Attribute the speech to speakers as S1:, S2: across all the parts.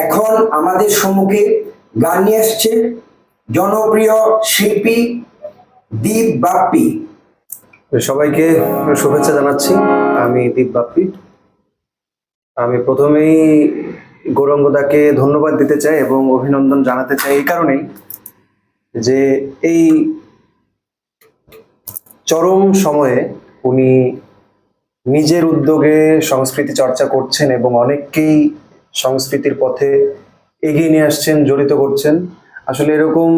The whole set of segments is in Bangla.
S1: এখন আমাদের সম্মুখে গান নিয়ে আসছে জনপ্রিয় শিল্পী দীপ বাপ্পি।
S2: সবাইকে শুভেচ্ছা জানাচ্ছি। আমি দীপ বাপ্পি। আমি প্রথমেই গৌরঙ্গদাকে ধন্যবাদ দিতে চাই এবং অভিনন্দন জানাতে চাই এই কারণেই যে এই চরম সময়ে উনি নিজের উদ্যোগে সংস্কৃতি চর্চা করছেন এবং অনেককেই সংস্কৃতির পথে এগিয়ে নিয়ে আসছেন, জড়িত করছেন। আসলে এরকম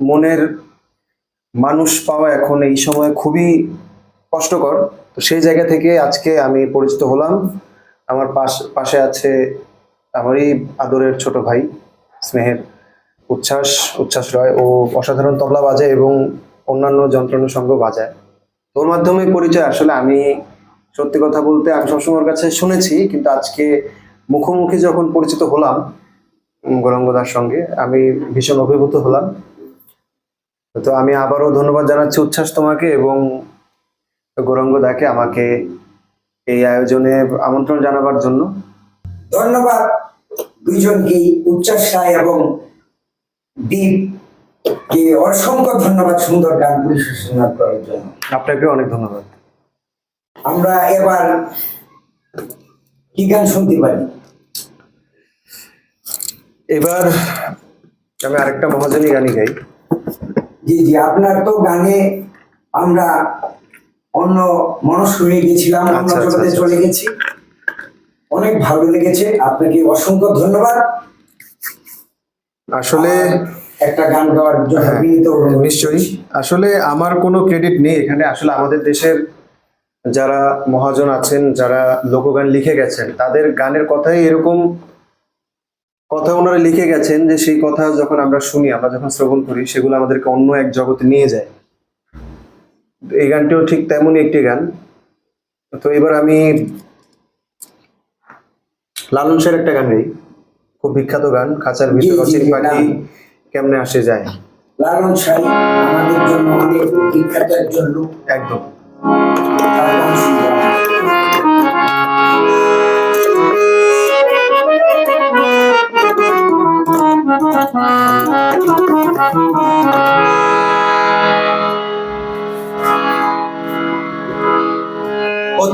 S2: মনের মানুষ পাওয়া এখন এই সময় খুবই কষ্টকর। তো সেই জায়গা থেকে আজকে আমি পরিচিত হলাম। আমার পাশ, পাশে আছে আমারই আদরের ছোট ভাই, স্নেহের উচ্ছ্বাস উচ্ছ্বাস রয় ও অসাধারণ তবলা বাজায় এবং অন্যান্য যন্ত্রাংশ সঙ্গ বাজায়। তোর মাধ্যমে পরিচয়। আসলে আমি সত্যি কথা বলতে আমি সবসময় ওর কাছে শুনেছি, কিন্তু আজকে মুখোমুখি যখন পরিচিত হলাম গৌরাঙ্গদার সঙ্গে আমি ভীষণ অভিভূত হলাম। তো আমি আবারও ধন্যবাদ জানাচ্ছি উচ্ছ্বাস তোমাকে এবং গৌরাঙ্গ দাকে আমাকে এই আয়োজনে আমন্ত্রণ জানাবার জন্য।
S1: ধন্যবাদ দুইজনকেই উচ্চাস রায় এবং দীপ কে অসংখ্য ধন্যবাদ সুন্দর গান পরিবেশনা করার জন্য।
S2: আপনাকে অনেক ধন্যবাদ।
S1: আমরা এবার কি গান শুনতে পারি?
S2: এবার আমি আরেকটা মহাজনী গানই গাই।
S1: জি জি আপনার তো গানে আমরা অন্য মনস্ক হয়ে গেছিলাম অন্য
S2: আচ্ছা, আচ্ছা,
S1: জগতে
S2: আচ্ছা।
S1: চলে গেছি। অনেক ভালো লেগেছে আপনাকে অসংখ্য ধন্যবাদ।
S2: আসলে
S1: একটা গান গাওয়ার জন্য
S2: হ্যাঁ, নিশ্চয়ই। আসলে আমার কোনো ক্রেডিট নেই এখানে। আসলে আমাদের দেশের যারা মহাজন আছেন যারা লোকগান লিখে গেছেন তাদের গানের কথাই এরকম কথা ওনারা লিখে গেছেন যে সেই কথা যখন আমরা শুনি আমরা যখন শ্রবণ করি সেগুলো আমাদেরকে অন্য এক জগতে নিয়ে যায়। এই গানটিও ঠিক তেমনই একটি গান। তো এবার আমি লালন শের একটা গান গাই। খুব বিখ্যাত গান খাঁচার ভিতর অচিন পাখি কেমনে আসে যায়।
S1: লালন সাই আমাদের জন্য অনেক বিখ্যাত একজন লোক।
S2: একদম।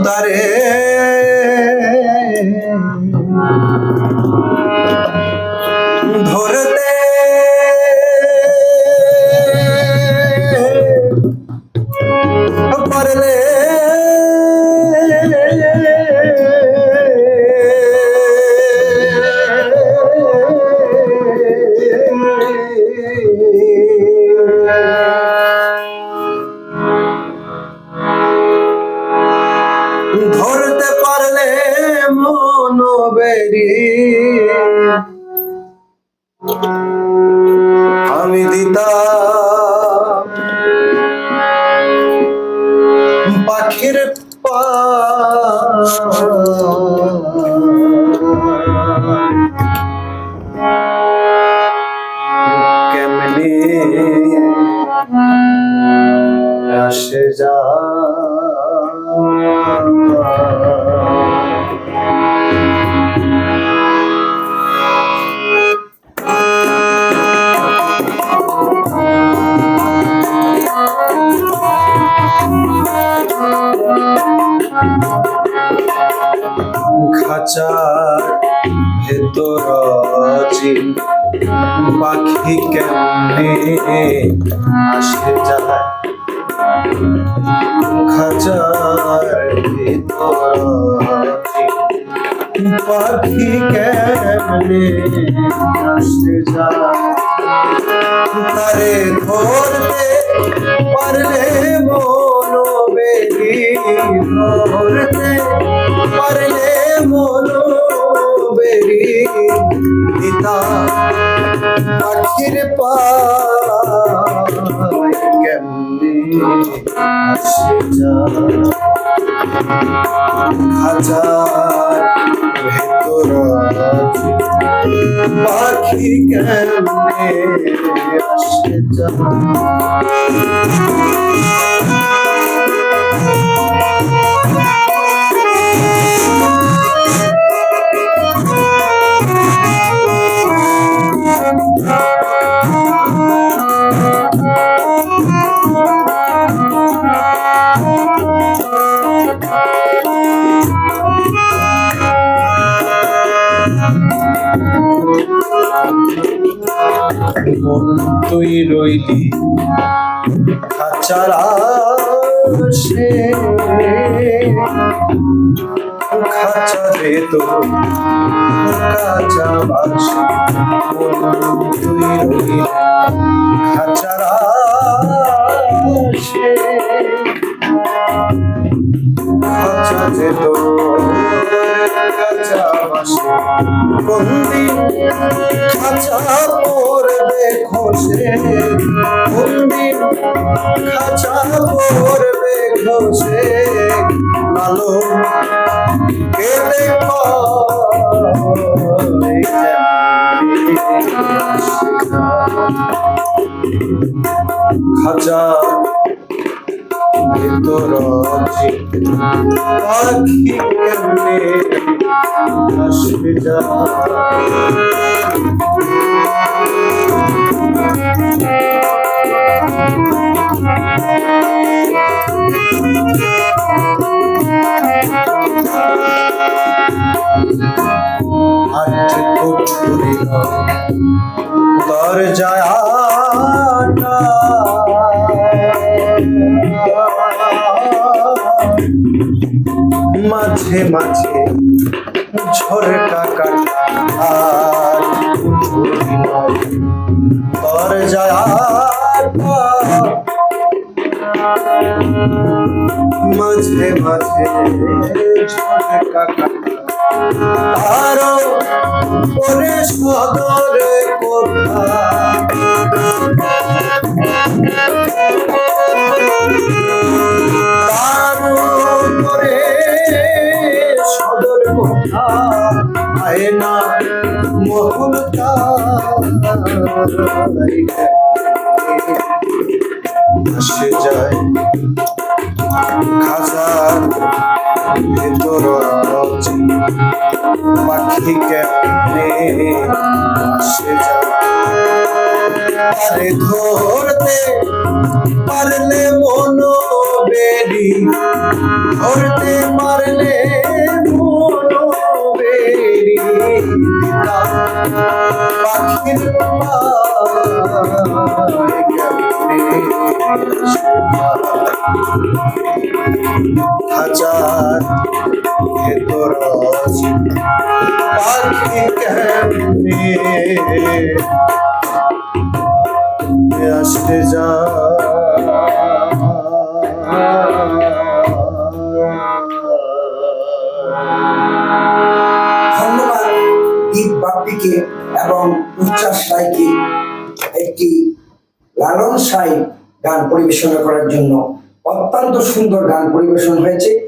S1: তারে
S2: পাখির পা। খাঁচার ভেতর পাখি কেমনে আসে যায় খাঁচার ভেতর পাখি কেমনে আসে যায় তারে ধরতে পারলে মন ধরতে পারলে মন বেরি পিতা পাখির যায় হাজার ভেতর পাখি কেমনে আসে মন তুই রইলি। খাচারা সে খাঁচা রে তো কাঁচা বাসি তুই রইলি খাচারা সে কাঁচা বাসি কোন দিন খাঁচা পড়বে খসে কোন দিন খাঁচা কে দেখো খাঁচা ভিতর পাখি কেমনে আসবে যা মাঝে মাঝে ঝরকা কাটা মাঝে মাঝে ঝরকা কাটা। আরও পরে সদরে কোঠা আসে যায় খাজার ভেতর পাখি কেমনে আসে যায়? আরে ধরতে পারলে মনো বেরি ধরতে হাজার ভেতর পাখি কেমনে আসতে যা
S1: এবং উচ্ছ্বাস রায়কে একটি লালন সাই গান পরিবেশনা করার জন্য। অত্যন্ত সুন্দর গান পরিবেশন হয়েছে।